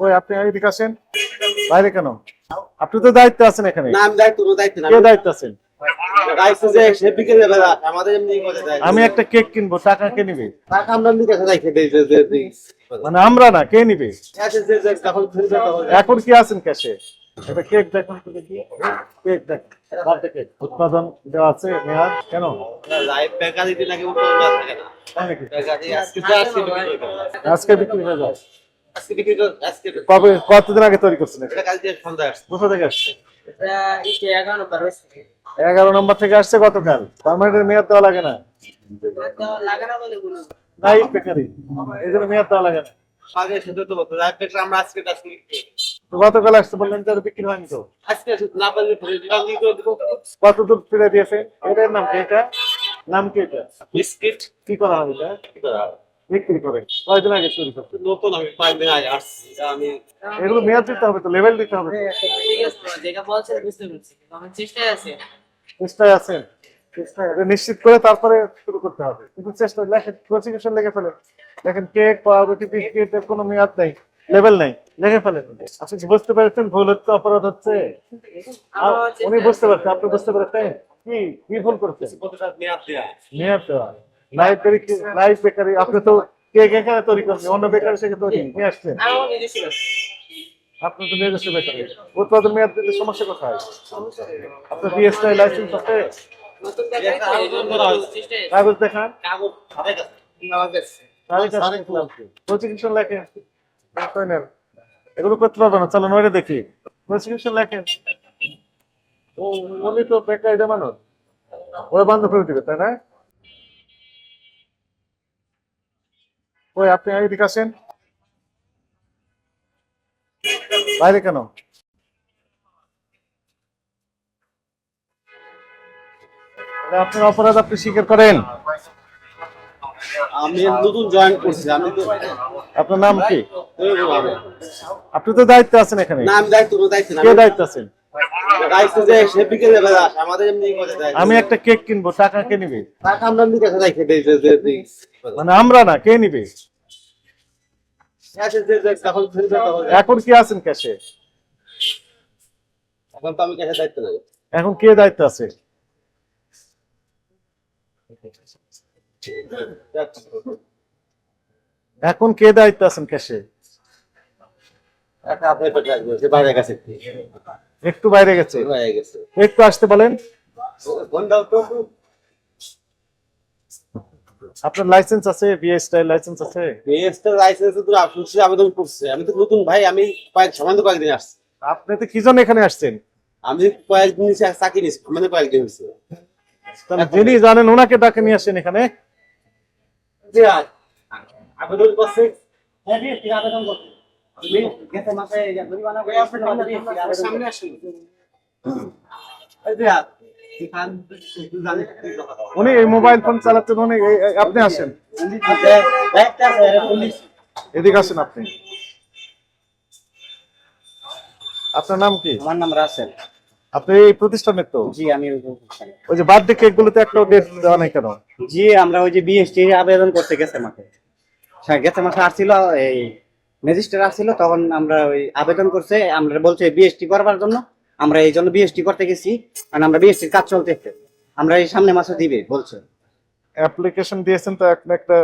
ওই আপনি এদিকে আসেন। বাইরে কেন? আপনি তো দায়িত্বে আছেন এখানে। না আমি দায়িত্ব কোনো দায়িত্ব না কে দায়িত্ব আছেন? আমি একটা কেক কিনবো টাকা কে নিবে? টাকা আমরা নিতে মানে আমরা না কে নিবে? এখন কি আছেন ক্যাশে? একটা কেক দেখুন কেক দেখ উৎপাদন দেওয়া আছে মেয়াদ কেন। আজকে বিক্রি হয়ে যায় কবে কতদিন আগে তৈরি করছেন আসছে। কোথা থেকে আসছে? এগারো নম্বর থেকে আসছে গতকাল। তার মানে মেয়াদ দেওয়া লাগে না? নাই বেকারি। এই জন্য মেয়াদ দেওয়া লাগে গতকাল আসতে বললেন বিক্রি হয়নি তো? কত দূর ফিরে দিয়েছে? এটার নাম কি এটা? নাম কি এটা? বিস্কিট। কি করা হবে এটা? কি করা বিক্রি করে কয়দিন আগে তৈরি করতে নতুন আমি পাঁচ দিন আগে আসছি আমি এগুলো মেয়াদ দিতে হবে তো লেভেল দিতে হবে ঠিক আছে যেটা বলছেন বুঝতে পারছি কিন্তু চেষ্টায় আছে। চেষ্টায় আছেন? নিশ্চিত করে তারপরে শুরু করতে হবে। কিন্তু চেষ্টা লেখেন প্রসিকিউশন ফেলেন। দেখেন কেক পাউরুটি বিস্কিট এর কোনো মেয়াদ নেই লেভেল নেই লিখে ফেলেন। আপনি বুঝতে পেরেছেন ভুল হচ্ছে অপরাধ হচ্ছে? উনি বুঝতে পারছেন আপনি বুঝতে পেরেছেন? কি কি ভুল করছেন? মেয়াদ দেয়া? মেয়াদ দেওয়া। লাইভ বেকারি লাইভ বেকারি আপনি তো কেক এখানে তৈরি করছেন? অন্য বেকারি থেকে তৈরি নিয়ে আসছেন। আমার নিজস্ব আছে। আপনি তো নিজস্ব বেকারি। উৎপাদন মেয়াদ দিতে সমস্যা কোথায়? আপনার বিএসআই লাইসেন্স আছে। কাগজ দেখান। কাগজ প্রসিকিউশন লেখেন। এগুলো করতে পারবে না চলো নইলে দেখি। প্রসিকিউশন লেখেন। ও উনি তো বেকার মানুষ ওরা বন্ধ করে দিবে তাই না? ওই আপনি এদিকে আসেন। বাইরে কেন? আপনার অপরাধ আপনি স্বীকার করেন। আমি নতুন জয়েন করছি আমি তো আপনার নাম কি। আপনি তো দায়িত্ব আছেন এখানে। না আমি দায়িত্ব দায়িত্ব না। কে দায়িত্ব আছেন? আমি একটা কেক কিনবো টাকা কে নিবে? টাকা আমরা মানে আমরা না কে নিবে ক্যাশে যে যে তখন ফিরবে তখন এখন কি আছেন ক্যাশে? এখন তো আমি ক্যাশে দায়িত্ব নাই। এখন কে দায়িত্ব আছে? এখন কে দায়িত্ব আছেন ক্যাশে? একটা বাইরে গেছে। একটু বাইরে গেছে? বাইরে গেছে। একটু আসতে বলেন। কোনটাও তো। আপনার লাইসেন্স আছে বিএস স্টাইল লাইসেন্স আছে? বিএসটা লাইসেন্স তো আপনি আবেদন করছে। আমি তো নতুন ভাই আমি কয়েক সামান্য কয়েকদিন আসছি। আপনি তো কি জন্য এখানে আসছেন? আমি কয়েকদিন চাকরি নিচ্ছি সামান্য কয়েকদিন তাহলে যিনি জানেন ওনাকে ডাকে নিয়ে আসেন এখানে। জি আবেদন করছে। হ্যাঁ বিএসটি আবেদন করছে। সামনে আসুন। উনি এই মোবাইল ফোন চালাচ্ছেন উনি আপনি আসেন। এদিকে আসেন আপনি। আপনার নাম কি? আমার নাম রাসেল। আপনি এই প্রতিষ্ঠানের তো? জি আমি ওই যে বার্থডে কেক গুলোতে একটা ডেট দেওয়া নাই কেন? জি আমরা ওই যে বিএসটি আবেদন করতে গেছে মাঠে হ্যাঁ, গেছে মাসে আসছিল এই রেজিস্টার আসছিল তখন আমরা ওই আবেদন করছে আমরা বলছে বিএসটি করবার জন্য। আমরা এই জন্য বিএসটি করতে গেছি কারণ আমরা বিএসটির কাজ চলতেছে আমরা এই সামনে মাসে দিবে বলছে। অ্যাপ্লিকেশন দিয়েছেন তো একটা একটা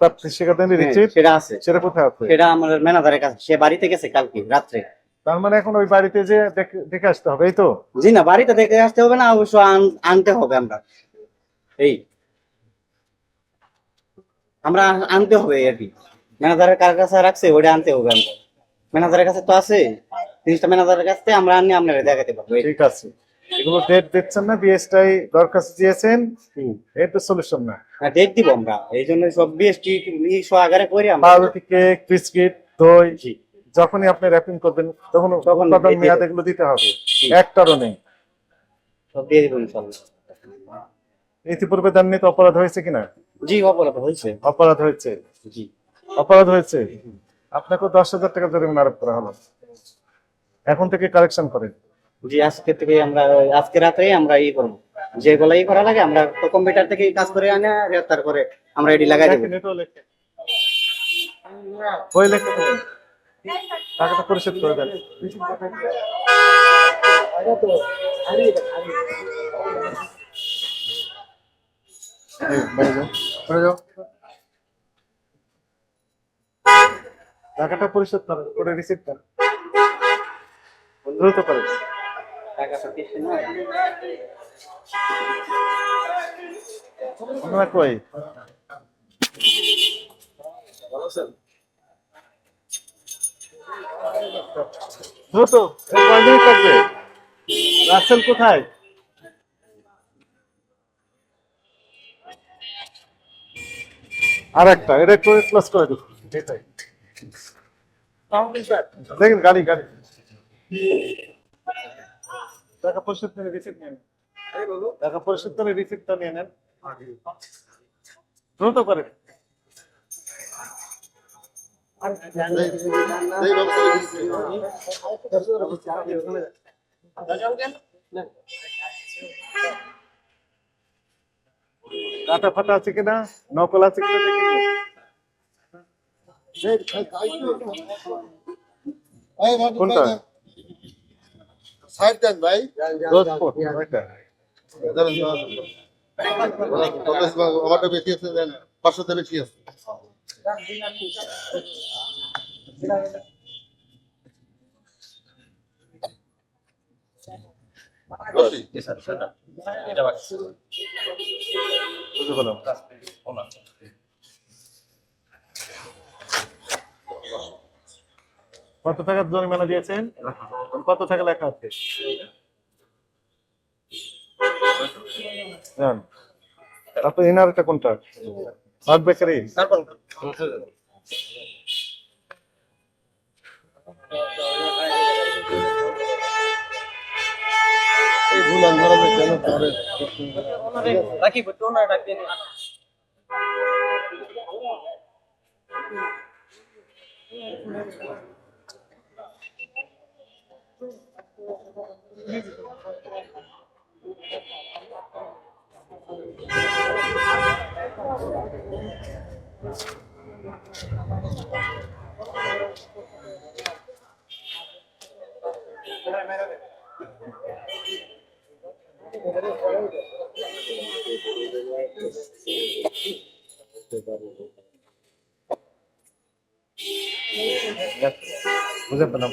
প্রাপ্তি শেখাতেন হ্যাঁ, রিচিট? সেটা আছে। সেটা কোথায় আছে? সেটা আমার ম্যানেজারের কাছে সে বাড়িতে গেছে কালকে রাত্রে। তার মানে এখন ওই বাড়িতে যে দেখে- দেখে আসতে হবে এই তো? জি না বাড়িতে দেখে আসতে হবে না অবশ্য আনতে হবে আমরা। এই। আমরা আনতে হবে আর কি। ম্যানেজারের কার কাছে রাখছে ওটা আনতে হবে আমরা। ম্যানেজারের কাছে তো আছে। জিনিসটা ম্যানেজারের কাছে আমরা আনি আপনারা দেখাতে পারব। ঠিক আছে। এগুলো ডেট দিচ্ছেন না বিএসটাই দরখাস্ত দিয়েছেন। তো সলিউশন না। ডেট দিব আমরা। এই জন্য সব বিএসটি আগারে করে আমরা পাউরুটি কেক বিস্কিট দই যখনই আপনি র্যাপিং করবেন তখন তখন উৎপাদন মেয়াদ। এগুলো দিতে হবে। একটারও নেই। সব দিয়ে দিব ইনশাল্লাহ ইতিপূর্বে দেননি তো অপরাধ হয়েছে কিনা? জি অপরাধ হয়েছে। অপরাধ হয়েছে? জি। অপরাধ হয়েছে? আপনাকে দশ হাজার টাকা জরিমানা আরোপ করা হলো। এখন থেকে কালেকশন করেন। জি আজকে থেকে আমরা আজকে রাতে আমরা ই করব। যেগুলো ই করা লাগে আমরা তো কম্পিউটার থেকে কাজ করে আনে তারপরে আমরা এটি লাগাই দেবো। বই লেখে টাকাটা পরিশোধ করে দেন। টাকাটা পরিশোধ করেন করে রিসিভ করেন। দ্রুত কই? কয় মিনিট লাগবে রাসেল কোথায়? আর একটা এটা একটু ক্লোজ করে এটাই। দেখেন গাড়ি গাড়ি। টাকা পরিশোধ করে রিসিপ্ট নিয়ে নেন। টাকা পরিশোধ করে রিসিপ্টটা নিয়ে নেন। দ্রুত করেন কাটা ফাটা আছে কিনা? নকল আছে কিনা দেখে কোনটা? সাইড দেন ভাই। দোষপুর, ওইটা। আমারটা বেশি আছে দেন পাঁচশোতে বেশি আছে। কত টাকা জরিমানা দিয়েছেন? কত টাকা লেখা আছে? তারপর এনার এটা কোনটা? হট বেকারি রাখি না রাখি বুঝতে পেলাম